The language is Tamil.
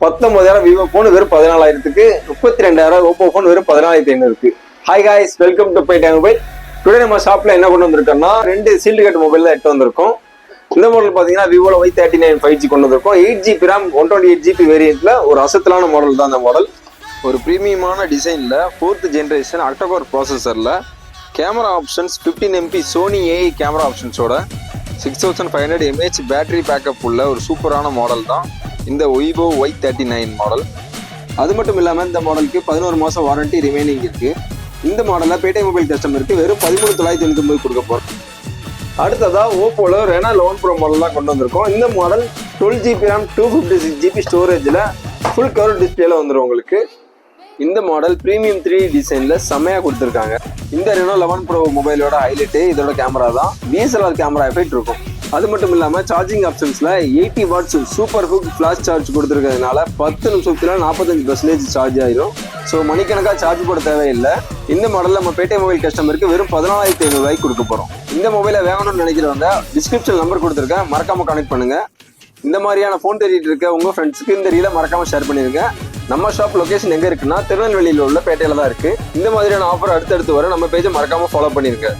பத்தொன்பதாயிரம் விவோ போன் வெறும் பதினாலாயிரத்துக்கு முப்பத்தி ரெண்டாயிரம் ஓப்போ போன் வெறும் பதினாலாயிரத்தி ஐநூறுக்கு hi guys welcome to bye போயிட்டாங்க பை டுடே நம்ம ஷாப்ல என்ன கொண்டு வந்திருக்கோம்னா ரெண்டு சீல்டு கட் மொபைல் தான் எட்டு வந்திருக்கோம். இந்த மாடல் பாத்தீங்கன்னா விவோல Y thirty nine five G கொண்டு வந்திருக்கோம். Eight GB RAM one twenty eight GB வேரியன்ட்ல ஒரு அசத்தலான மாடல் தான் இந்த மாடல் ஒரு ப்ரீமியமான டிசைன்ல fourth generation octacore ப்ராசஸர்ல camera options fifteen MP Sony AI camera ஆப்ஷன்ஸோட six thousand five hundred mAh battery backup உள்ள ஒரு சூப்பரான மாடல் தான். இந்த Vivo Y thirty nine model அது மட்டும் இல்லாமல் இந்த மாடலுக்கு பதினோரு மாதம் வாரண்டி ரிமைனிங் இருக்குது இந்த மாடலில் பேட்டை மொபைல் கஸ்டமருக்கு வெறும் பதிமூணு தொள்ளாயிரத்தி தொண்ணூத்தி ஒன்பது கொடுக்க போகிறோம் அடுத்ததாக ஓப்போல ரெனா லெவன் ப்ரோ மாடல்லாம் கொண்டு வந்திருக்கோம். இந்த model twelve GB RAM two fifty six GB ஸ்டோரேஜில் full cover டிஸ்பிளேல வந்துடும் உங்களுக்கு. இந்த மாடல் ப்ரீமியம் த்ரீ டிசைனில் செம்மையாக கொடுத்துருக்காங்க. இந்த ரெனோ லெவன் ப்ரோ மொபைலோட ஹைலைட்டு இதோட கேமரா தான். டிஎஸ்எல்ஆர் கேமரா எஃபெக்ட் இருக்கும். அது மட்டும் இல்லாமல் charging ஆப்ஷன்ஸில் eighty watts super VOOC flash charge கொடுத்துருக்கிறதுனால பத்து நிமிஷத்துல நாற்பத்தஞ்சு பர்சன்டேஜ் சார்ஜ் ஆயிரும். ஸோ மணிக்கணக்காக சார்ஜ் போட தேவையில்லை. இந்த மாடலில் நம்ம பேட்டை மொபைல் கஸ்டமருக்கு வெறும் பதினாலாயிரத்தி ஐநூறுவாய்க்கு கொடுக்க போகிறோம் இந்த மொபைலை வேணும்னு நினைக்கிறவங்க டிஸ்கிரிப்ஷன் நம்பர் கொடுத்துருக்கேன். மறக்காமல் கனெக்ட் பண்ணுங்கள் இந்த மாதிரியான ஃபோன் தேடிட்டு இருக்க உங்கள் ஃப்ரெண்ட்ஸுக்கு இந்த ரீலை மறக்காமல் ஷேர் பண்ணிடுங்க நம்ம ஷாப் லொக்கேஷன் எங்கே இருக்குன்னா திருநெல்வேலியில் உள்ள பேட்டையில் தான் இருக்குது இந்த மாதிரியான ஆஃபர் அடுத்தடுத்து வர நம்ம பேஜை மறக்காமல் ஃபாலோ பண்ணிருங்க.